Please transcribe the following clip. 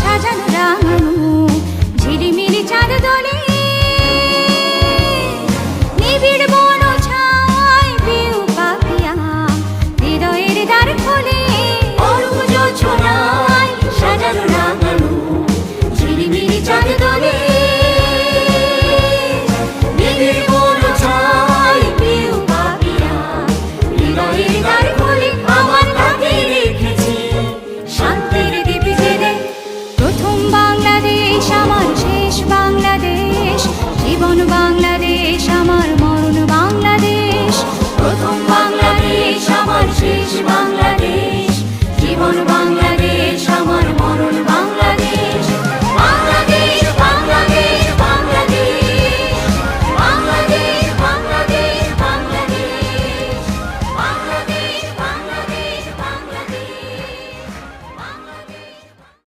সাজানো বাংলাদেশ।